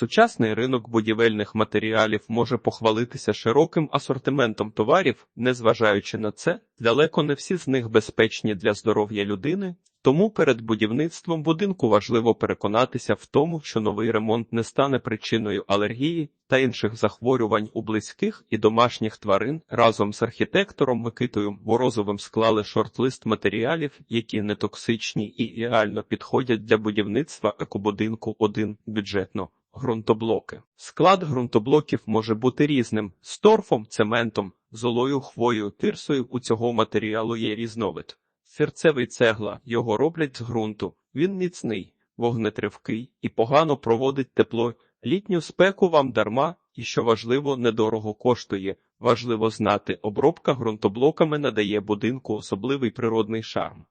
Сучасний ринок будівельних матеріалів може похвалитися широким асортиментом товарів, незважаючи на це, далеко не всі з них безпечні для здоров'я людини, тому перед будівництвом будинку важливо переконатися в тому, що новий ремонт не стане причиною алергії та інших захворювань у близьких і домашніх тварин. Разом з архітектором Микитою Морозовим склали шорт-лист матеріалів, які не токсичні і ідеально підходять для будівництва екобудинку 1 бюджетно. Ґрунтоблоки. Склад ґрунтоблоків може бути різним: з торфом, цементом, золою, хвоєю, тирсою. У цього матеріалу є різновид. Серцевий цегла його роблять з ґрунту. Він міцний, вогнетривкий і погано проводить тепло. Літню спеку вам дарма, і що важливо, недорого коштує. Важливо знати, обробка ґрунтоблоками надає будинку особливий природний шарм.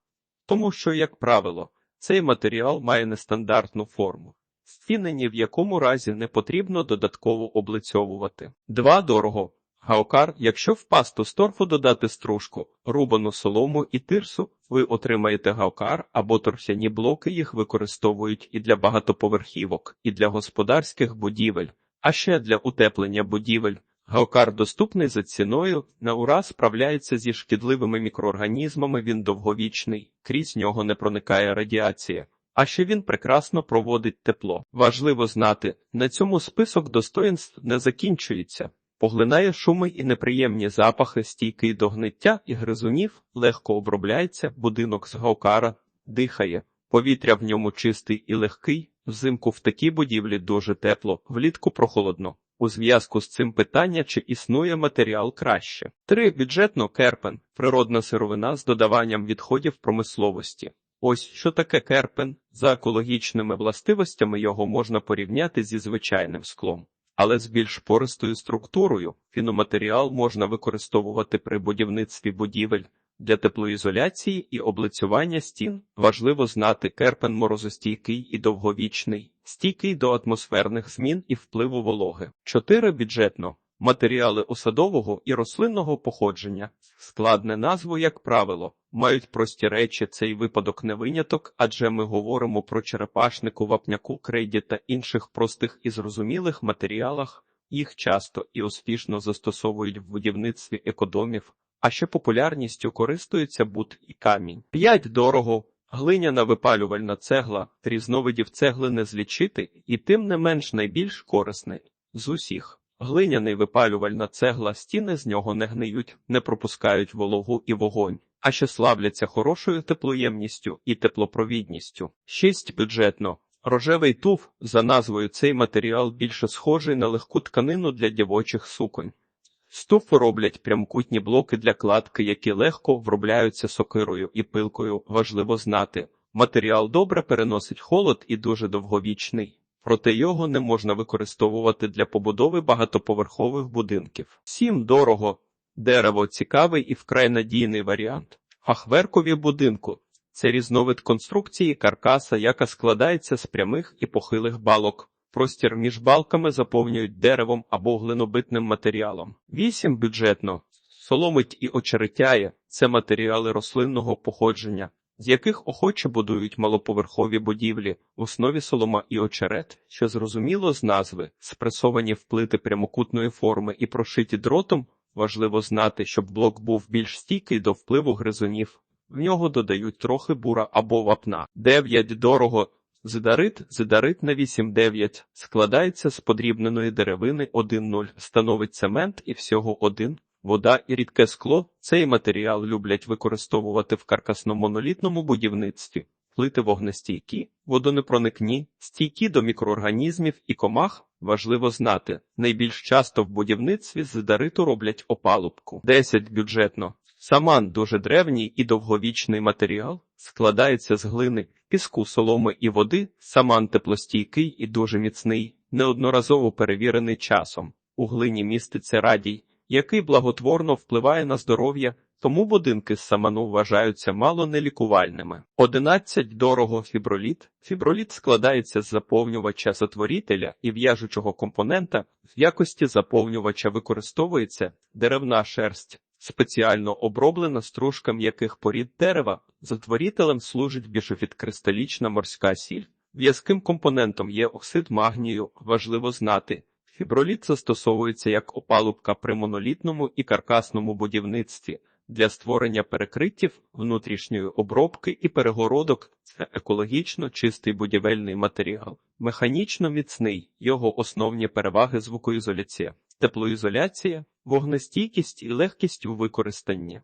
Тому що, як правило, цей матеріал має нестандартну форму. Стіни ні в якому разі не потрібно додатково облицьовувати. Два дорого. Гаокар, якщо в пасту з торфу додати стружку, рубану солому і тирсу, ви отримаєте гаокар або торфяні блоки їх використовують і для багатоповерхівок, і для господарських будівель, а ще для утеплення будівель. Гаокар доступний за ціною, на ура справляється зі шкідливими мікроорганізмами, він довговічний, крізь нього не проникає радіація. А ще він прекрасно проводить тепло. Важливо знати, на цьому список достоїнств не закінчується. Поглинає шуми і неприємні запахи, стійкий до гниття і гризунів, легко обробляється, будинок з гаукара, дихає, повітря в ньому чистий і легкий, взимку в такій будівлі дуже тепло, влітку прохолодно. У зв'язку з цим питання, чи існує матеріал краще. 3. Бюджетно керпен природна сировина з додаванням відходів промисловості. Ось що таке керпен. За екологічними властивостями його можна порівняти зі звичайним склом. Але з більш пористою структурою фіноматеріал можна використовувати при будівництві будівель для теплоізоляції і облицювання стін. Важливо знати керпен морозостійкий і довговічний, стійкий до атмосферних змін і впливу вологи. 4. бюджетно Матеріали осадового і рослинного походження, складне назву, як правило, мають прості речі цей випадок не виняток, адже ми говоримо про черепашнику, вапняку, крейді та інших простих і зрозумілих матеріалах, їх часто і успішно застосовують в будівництві екодомів, а ще популярністю користуються бут і камінь. 5. дорого. Глиняна випалювальна цегла, різновидів цегли не злічити, і тим не менш найбільш корисний з усіх. Глиняний випалювальна цегла, стіни з нього не гниють, не пропускають вологу і вогонь, а ще славляться хорошою теплоємністю і теплопровідністю. 6. бюджетно. Рожевий туф, за назвою цей матеріал більше схожий на легку тканину для дівочих суконь. З туфу роблять прямкутні блоки для кладки, які легко вробляються сокирою і пилкою. Важливо знати. Матеріал добре переносить холод і дуже довговічний проте його не можна використовувати для побудови багатоповерхових будинків. Всім дорого, дерево цікавий і вкрай надійний варіант. Фахверкові будинку це різновид конструкції каркаса, яка складається з прямих і похилих балок. Простір між балками заповнюють деревом або глинобитним матеріалом. 8. бюджетно соломить і очеретяє це матеріали рослинного походження з яких охоче будують малоповерхові будівлі, в основі солома і очерет, що зрозуміло з назви, спресовані в плити прямокутної форми і прошиті дротом, важливо знати, щоб блок був більш стійкий до впливу гризунів. В нього додають трохи бура або вапна. 9. дорого. Зидарит, зидарит на 8-9 складається з подрібненої деревини 1-0, становить цемент і всього 1 Вода і рідке скло цей матеріал люблять використовувати в каркасно-монолітному будівництві, плити вогнестійкі, водонепроникні, стійкі до мікроорганізмів і комах. Важливо знати, найбільш часто в будівництві з дариту роблять опалубку. 10 бюджетно. Саман дуже древній і довговічний матеріал, складається з глини, піску, соломи і води. Саман теплостійкий і дуже міцний, неодноразово перевірений часом. У глині міститься радій який благотворно впливає на здоров'я, тому будинки з саману вважаються мало нелікувальними. 11. дорого фіброліт. Фіброліт складається з заповнювача затворителя і в'яжучого компонента. В якості заповнювача використовується деревна шерсть. Спеціально оброблена стружка м'яких порід дерева, затворителем служить біжофіткристалічна морська сіль, В'язким компонентом є оксид магнію, важливо знати. Фіброліт застосовується як опалубка при монолітному і каркасному будівництві для створення перекриттів, внутрішньої обробки і перегородок. Це екологічно чистий будівельний матеріал, механічно міцний, його основні переваги звукоізоляція, теплоізоляція, вогнестійкість і легкість у використанні.